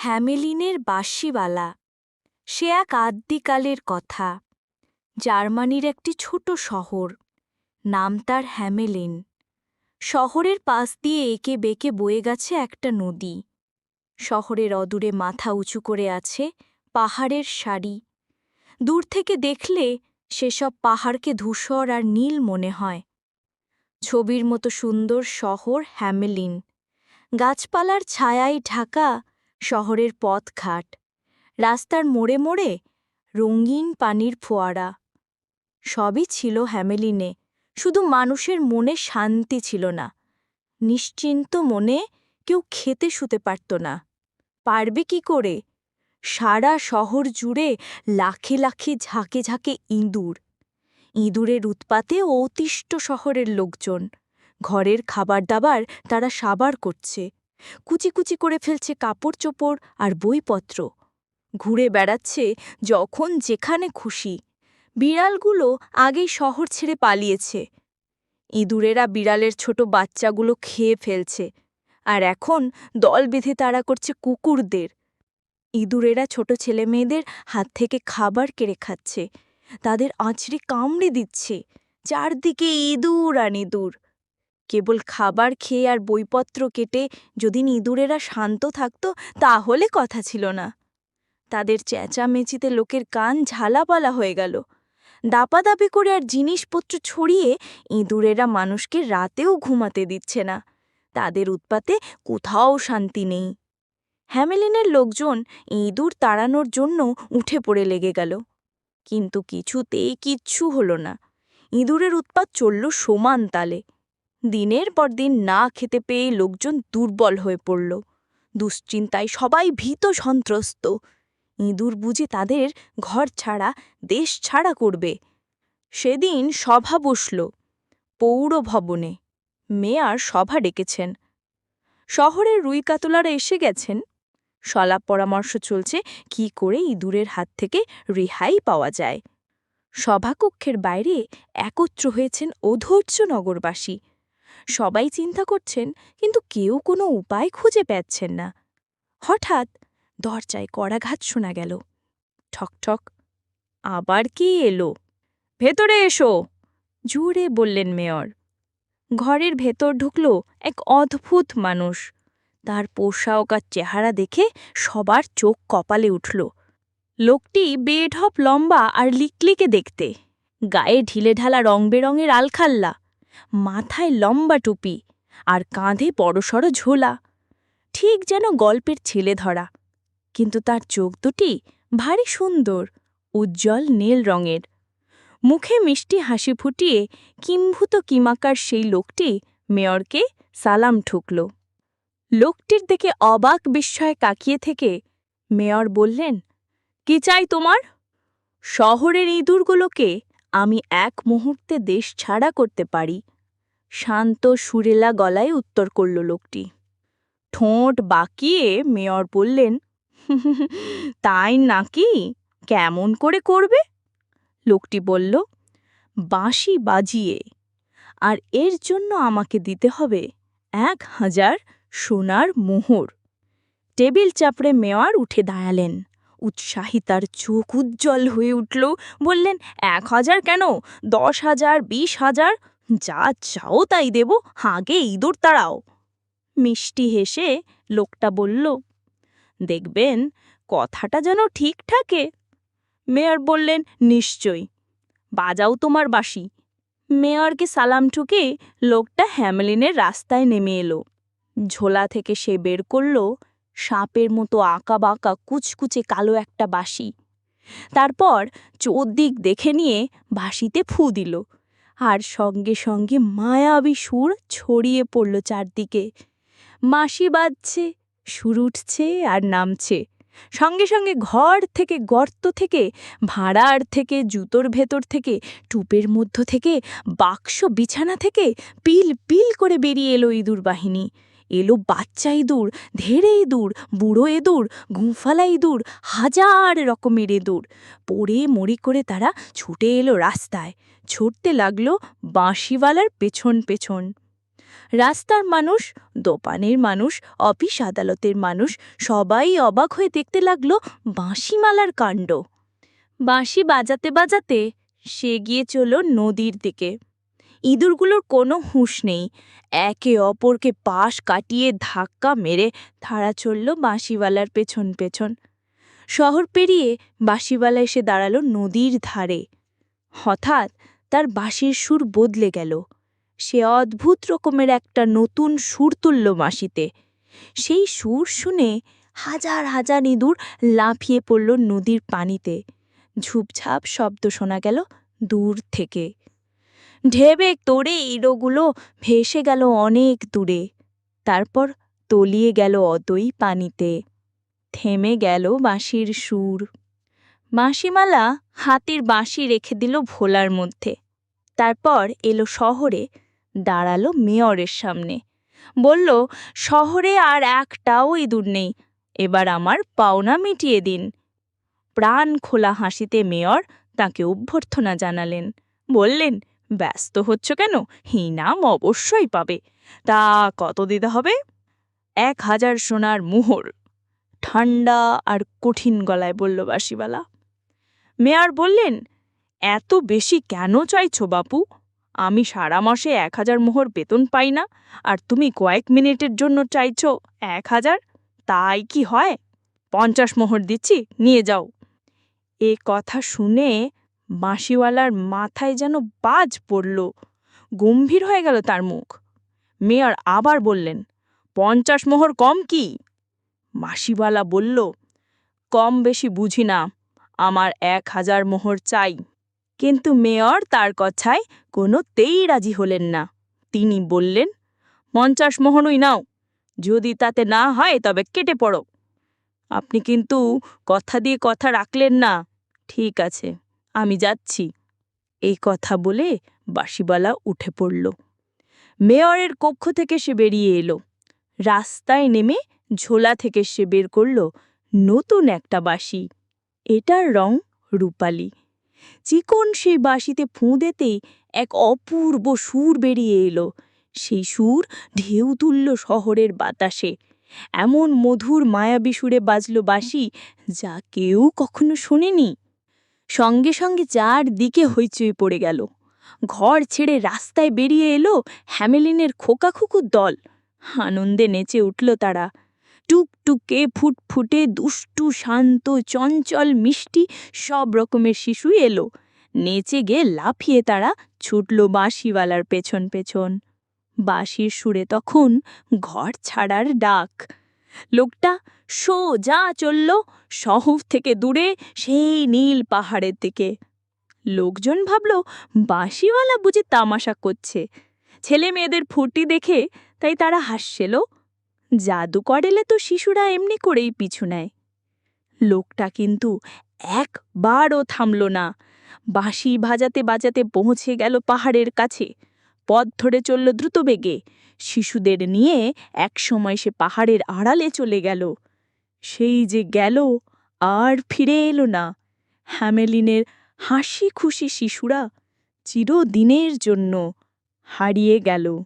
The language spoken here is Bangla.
হ্যামেলিনের বাঁশিওয়ালা। সে এক আদ্যিকালের কথা। জার্মানির একটি ছোট শহর। নাম তার হ্যামেলিন। শহরের পাশ দিয়ে একে বেঁকে বয়ে গেছে একটা নদী। শহরের অদূরে মাথা উঁচু করে আছে পাহাড়ের সারি। দূর থেকে দেখলে সেসব পাহাড়কে ধূসর আর নীল মনে হয়। ছবির মতো সুন্দর শহর হ্যামেলিন। গাছপালার ছায়ায় ঢাকা শহরের পথঘাট রাস্তার মোড়ে মোড়ে রঙিন পানির ফোয়ারা। সবই ছিল হ্যামেলিনে। শুধু মানুষের মনে শান্তি ছিল না। নিশ্চিন্ত মনে কেউ খেতে শুতে পারত না। পারবে কি করে? সারা শহর জুড়ে লাখে লাখে ঝাঁকে ঝাঁকে ইঁদুর। ইঁদুরের উৎপাতে অতিষ্ঠ শহরের লোকজন। ঘরের খাবার দাবার তারা সাবার করছে। কুচি কুচি করে ফেলছে কাপড় চোপড় আর বইপত্র। ঘুরে বেড়াচ্ছে যখন যেখানে খুশি। বিড়ালগুলো আগেই শহর ছেড়ে পালিয়েছে। ইঁদুরেরা বিড়ালের ছোট বাচ্চাগুলো খেয়ে ফেলছে। আর এখন দল বেঁধে তাড়া করছে কুকুরদের। ইঁদুরেরা ছোট ছেলেমেয়েদের হাত থেকে খাবার কেড়ে খাচ্ছে। তাদের আঁচড়ে কামড়ে দিচ্ছে। চারদিকে ইঁদুর আর ইঁদুর। কেবল খাবার খেয়ে আর বইপত্র কেটে যদি ইঁদুরেরা শান্ত থাকত, তাহলে কথা ছিল না। তাদের চেঁচামেচিতে লোকের কান ঝালাপালা হয়ে গেল। দাপাদাপি করে আর জিনিসপত্র ছড়িয়ে ইঁদুরেরা মানুষকে রাতেও ঘুমাতে দিচ্ছে না। তাদের উৎপাতে কোথাও শান্তি নেই। হ্যামেলিনের লোকজন ইঁদুর তাড়ানোর জন্য উঠে পড়ে লেগে গেল। কিন্তু কিছুতেই কিচ্ছু হল না। ইঁদুরের উৎপাত চলল সমান তালে। দিনের পর দিন না খেতে পেয়ে লোকজন দুর্বল হয়ে পড়ল। দুশ্চিন্তায় সবাই ভীত সন্ত্রস্ত। ইঁদুর বুঝে তাদের ঘর ছাড়া, দেশ ছাড়া করবে। সেদিন সভা বসল পৌর ভবনে। মেয়ার সভা ডেকেছেন। শহরের রুই কাতলারা এসে গেছেন। সলাপ পরামর্শ চলছে কি করে ইঁদুরের হাত থেকে রেহাই পাওয়া যায়। সভাকক্ষের বাইরে একত্র হয়েছেন অধৈর্য নগরবাসী। সবাই চিন্তা করছেন, কিন্তু কেউ কোনো উপায় খুঁজে পাচ্ছেন না। হঠাৎ দরজায় কড়াঘাত শোনা গেল। ঠক ঠক, আবার কি এলো? ভেতরে এসো! জোরে বললেন মেয়র। ঘরের ভেতর ঢুকল এক অদ্ভুত মানুষ। তার পোশাক আর চেহারা দেখে সবার চোখ কপালে উঠল। লোকটি বেঢপ লম্বা আর লিকলিকে দেখতে। গায়ে ঢিলেঢালা রং বেরঙের আলখাল্লা। মাথায় লম্বা টুপি আর কাঁধে বড়সড় ঝোলা। ঠিক যেন গল্পের ছেলে ধরা। কিন্তু তার চোখ দুটি ভারী সুন্দর, উজ্জ্বল নীল রঙের। মুখে মিষ্টি হাসি ফুটিয়ে কিম্ভূত কিমাকার সেই লোকটি মেয়রকে সালাম ঠুকল। লোকটির দিকে অবাক বিস্ময়ে কাকিয়ে থেকে মেয়র বললেন, কি চাই তোমার? শহরের ইঁদুরগুলোকে আমি এক মুহূর্তে দেশ ছাড়া করতে পারি। শান্ত সুরেলা গলায় উত্তর করল লোকটি। ঠোঁট বাকিয়ে মেয়র বললেন, তাই নাকি? কেমন করে করবে? লোকটি বলল, বাঁশি বাজিয়ে। আর এর জন্য আমাকে দিতে হবে এক হাজার সোনার মোহর। টেবিল চাপড়ে মেয়র উঠে দাঁড়ালেন। উৎসাহী তার চোখ উজ্জ্বল হয়ে উঠল। বললেন, এক হাজার কেন? দশ হাজার, বিশ হাজার? যা চাও তাই দেব, আগে ইঁদুর তাড়াও। মিষ্টি হেসে লোকটা বলল, দেখবেন, কথাটা যেন ঠিক থাকে। মেয়র বললেন, নিশ্চয়ই। বাজাও তোমার বাসি মেয়রকে সালাম ঠুকে লোকটা হ্যামলিনের রাস্তায় নেমে এলো। ঝোলা থেকে সে বের করল সাপের মতো আঁকা বাঁকা কুচকুচে কালো একটা বাঁশি। তারপর চোদ্দিক দেখে নিয়ে বাঁশিতে ফু দিল। আর সঙ্গে সঙ্গে মায়াবী সুর ছড়িয়ে পড়ল চারদিকে। মাসি বাজছে, সুর উঠছে আর নামছে। সঙ্গে সঙ্গে ঘর থেকে গর্ত থেকে, ভাড়ার থেকে, জুতোর ভেতর থেকে, টুপের মধ্য থেকে, বাক্স বিছানা থেকে পিল পিল করে বেরিয়ে এলো ইঁদুর বাহিনী এলো বাচ্চা ইঁদুর ধেড়ে ইঁদুর বুড়ো ইঁদুর গুঁফালা ইঁদুর হাজার রকমের ইঁদুর পড়ে মরি করে তারা ছুটে এলো রাস্তায়। ছুটতে লাগল বাঁশিওয়ালার পেছন পেছন। রাস্তার মানুষ দোপানের মানুষ, অফিস আদালতের মানুষ, সবাই অবাক হয়ে দেখতে লাগল বাঁশিমালার কাণ্ড। বাঁশি বাজাতে বাজাতে সে গিয়ে চলল নদীর দিকে। ইঁদুরগুলোর কোনো হুঁশ নেই। একে অপরকে পাশ কাটিয়ে ধাক্কা মেরে ধারা চলল বাঁশিওয়ালার পেছন পেছন। শহর পেরিয়ে বাঁশিওয়ালা এসে দাঁড়াল নদীর ধারে। হঠাৎ তার বাঁশির সুর বদলে গেল। সে অদ্ভুত রকমের একটা নতুন সুর তুলল বাঁশিতে। সেই সুর শুনে হাজার হাজার ইঁদুর লাফিয়ে পড়ল নদীর পানিতে। ঝুপঝাপ শব্দ শোনা গেল দূর থেকে। ঢেবে তোড়ে ইঁড়োগুলো ভেসে গেল অনেক দূরে। তারপর তলিয়ে গেল অতই পানিতে। থেমে গেল বাঁশির সুর। বাঁশিমালা হাতির বাঁশি রেখে দিল ভোলার মধ্যে। তারপর এলো শহরে, দাঁড়াল মেয়রের সামনে। বলল, শহরে আর একটাও ইঁদুর নেই, এবার আমার পাওনা মিটিয়ে দিন। প্রাণ খোলা হাসিতে মেয়র তাকে অভ্যর্থনা জানালেন। বললেন ব্যস্ত হচ্ছ কেন? হিনাম অবশ্যই পাবে। তা কত দিতে হবে? এক হাজার সোনার মুহর। ঠান্ডা আর কঠিন গলায় বলল বাসিবালা। মেয়ার বললেন, এত বেশি কেন চাইছো বাপু? আমি সারা মাসে এক হাজার মোহর বেতন পাই না, আর তুমি কয়েক মিনিটের জন্য চাইছ এক হাজার? তাই কি হয়? পঞ্চাশ মোহর দিচ্ছি, নিয়ে যাও। এ কথা শুনে বাঁশিওয়ালার মাথায় যেন বাজ পড়ল। গম্ভীর হয়ে গেল তার মুখ। মেয়র আবার বললেন, পঞ্চাশ মোহর কম কি? বাঁশিওয়ালা বলল, কম বেশি বুঝি না, আমার এক হাজার মোহর চাই। কিন্তু মেয়র তার কথায় কোনোতেই রাজি হলেন না। তিনি বললেন, পঞ্চাশ মোহরই নাও, যদি তাতে না হয় তবে কেটে পড়ো। আপনি কিন্তু কথা দিয়ে কথা রাখলেন না। ঠিক আছে। আমি যাচ্ছি। এই কথা বলে বাঁশিবালা উঠে পড়ল। মেয়রের কক্ষ থেকে সে বেরিয়ে এলো। রাস্তায় নেমে ঝোলা থেকে সে বের করল নতুন একটা বাঁশি। এটার রং রূপালি। চিকন সেই বাঁশিতে ফুঁ দিতেই এক অপূর্ব সুর বেরিয়ে এলো। সেই সুর ঢেউ তুলল শহরের বাতাসে। এমন মধুর মায়াবী সুরে বাজল বাঁশি যা কেউ কখনো শোনেনি। সঙ্গে সঙ্গে চারদিকে হইচই পড়ে গেল। ঘর ছেড়ে রাস্তায় বেরিয়ে এলো হ্যামেলিনের খোকাখুকুর দল। আনন্দে নেচে উঠল তারা। টুকটুকে, ফুটফুটে, দুষ্টু, শান্ত, চঞ্চল, মিষ্টি সব রকমের শিশুই এলো। নেচে গে লাফিয়ে তারা ছুটল বাঁশিওয়ালার পেছন পেছন। বাঁশির সুরে তখন ঘর ছাড়ার ডাক। লোকটা সোজা চলল শহর থেকে দূরে সেই নীল পাহাড়ের দিকে। লোকজন ভাবল, বাঁশিওয়ালা বুঝে তামাশা করছে। ছেলে মেয়েদের ফুর্তি দেখে তাই তারা হাসছিল। জাদুকর এলে তো শিশুরা এমনি করেই পিছু নেয়। লোকটা কিন্তু একবারও থামল না। বাঁশি বাজাতে বাজাতে পৌঁছে গেল পাহাড়ের কাছে। পথ ধরে চলল দ্রুতবেগে। শিশুদের নিয়ে একসময় সে পাহাড়ের আড়ালে চলে গেল। সেই যে গেল, আর ফিরে এলো না। হ্যামেলিনের হাসি খুশি শিশুরা চিরদিনের জন্য হারিয়ে গেল।